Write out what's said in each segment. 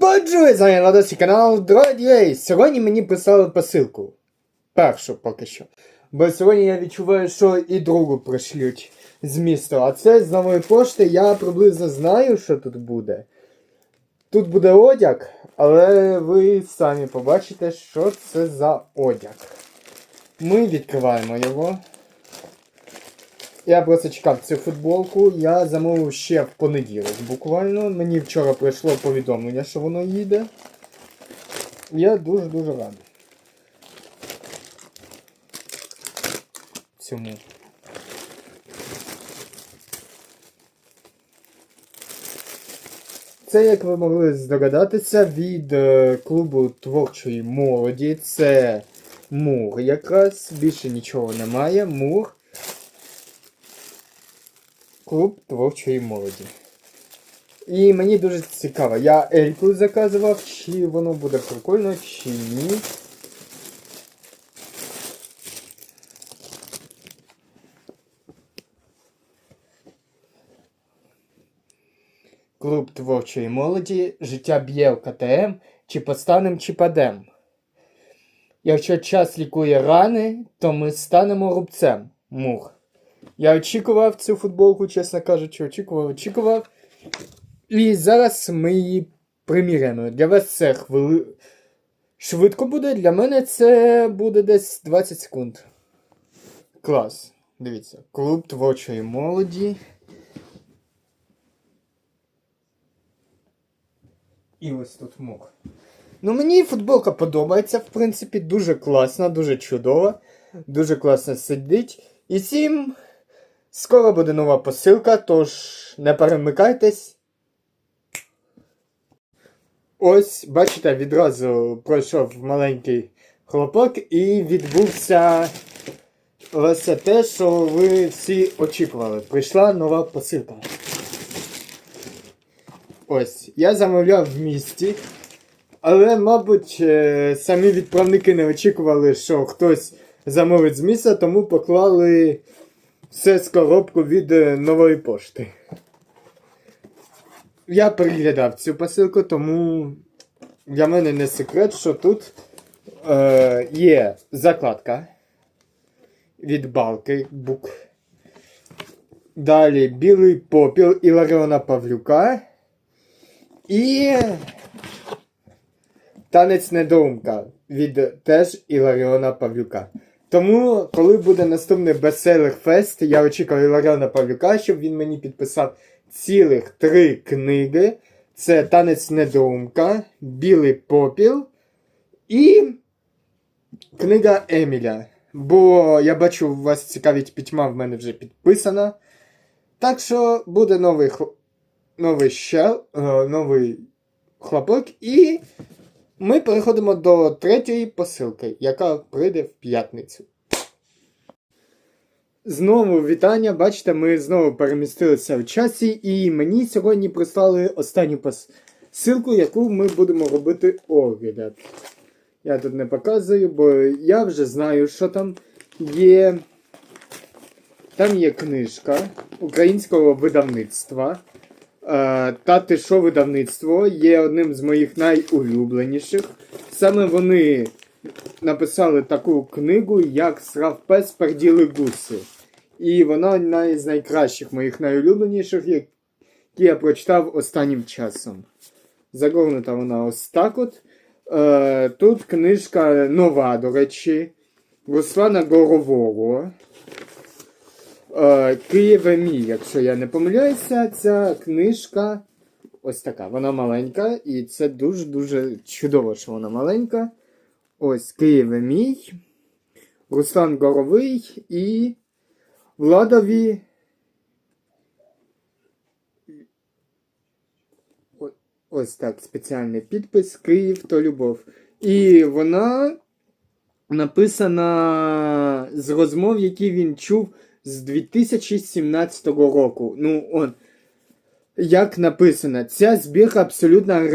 Баджує за досі канал Дродіей. Сьогодні мені писали посилку. Першу поки що. Бо сьогодні я відчуваю, що і другу пришлють з міста. А це з нової пошти я приблизно знаю, що тут буде. Тут буде одяг, але ви самі побачите, що це за одяг. Ми відкриваємо його. Я просто чекав цю футболку. Я замовив ще в понеділок буквально. Мені вчора прийшло повідомлення, що воно їде. Я дуже-дуже радий. Цьому. Це, як ви могли здогадатися, від е, клубу творчої молоді. Це Мур якраз. Більше нічого немає. Мур. Клуб творчої молоді. І мені дуже цікаво, я Ельку заказував, чи воно буде прикольно, чи ні. Клуб творчої молоді, життя б'є в КТМ, чи постанем, чи падем. Якщо час лікує рани, то ми станемо рубцем. Мур. Я очікував цю футболку, чесно кажучи, очікував, очікував. І зараз ми її приміряємо. Для вас це хвили... швидко буде, для мене це буде десь 20 секунд. Клас. Дивіться. Клуб творчої молоді. І ось тут мух. Ну, мені футболка подобається, в принципі, дуже класна, дуже чудова, дуже класно сидить. І всім скоро буде нова посилка, тож не перемикайтесь. Ось, бачите, відразу пройшов маленький хлопок і відбувся все те, що ви всі очікували. Прийшла нова посилка. Ось, я замовляв в місті, але, мабуть, е, самі відправники не очікували, що хтось замовить з міста, тому поклали все з коробку від е, нової пошти. Я переглядав цю посилку, тому для мене не секрет, що тут е, є закладка від балки бук. Далі білий попіл Іларіона Павлюка. І танець недоумка від теж Іларіона Павлюка. Тому, коли буде наступний бестселер фест, я очікую Іларіона Павлюка, щоб він мені підписав цілих три книги. Це танець недоумка, Білий попіл і книга Еміля. Бо я бачу, у вас цікавить пітьма в мене вже підписана. Так що буде новий хл... новий щел, е, новий хлопок, і ми переходимо до третьої посилки, яка прийде в п'ятницю. Знову вітання. Бачите, ми знову перемістилися в часі, і мені сьогодні прислали останню посилку, яку ми будемо робити огляд. Я тут не показую, бо я вже знаю, що там є. Там є книжка українського видавництва. Е, Та ти що видавництво є одним з моїх найулюбленіших. Саме вони написали таку книгу, як Срав пес перділи гуси. І вона одна з найкращих моїх найулюбленіших, які я прочитав останнім часом. Загорнута вона ось так от. Е, Тут книжка нова, до речі, Руслана Горового. Е, Києве мій, якщо я не помиляюся, ця книжка ось така. Вона маленька, і це дуже-дуже чудово, що вона маленька. Ось Києве мій, Руслан Горовий і Владові. Ось так, спеціальний підпис Київ то любов. І вона написана з розмов, які він чув з 2017 року. Ну, он. Як написано, ця збірка абсолютно,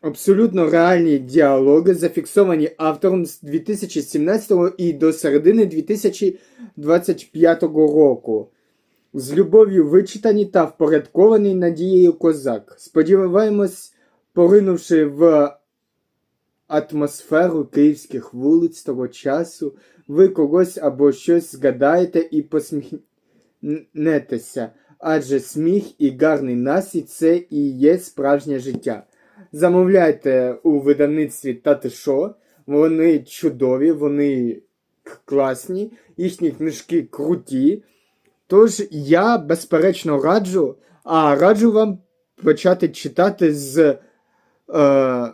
абсолютно реальні діалоги, зафіксовані автором з 2017 і до середини 2025 року. З любов'ю вичитані та впорядковані Надією Козак. Сподіваємось поринувши в атмосферу київських вулиць того часу, ви когось або щось згадаєте і посміхнетеся, адже сміх і гарний настрій це і є справжнє життя. Замовляйте у видавництві Тати Шо, вони чудові, вони класні, їхні книжки круті. Тож я безперечно раджу, а раджу вам почати читати з, е,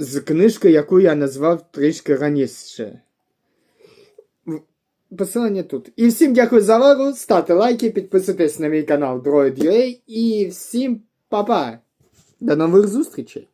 з книжки, яку я назвав трішки раніше. Посилання тут. І всім дякую за увагу, ставте лайки, підписуйтесь на мій канал Droid.ua і всім па-па! До нових зустрічей!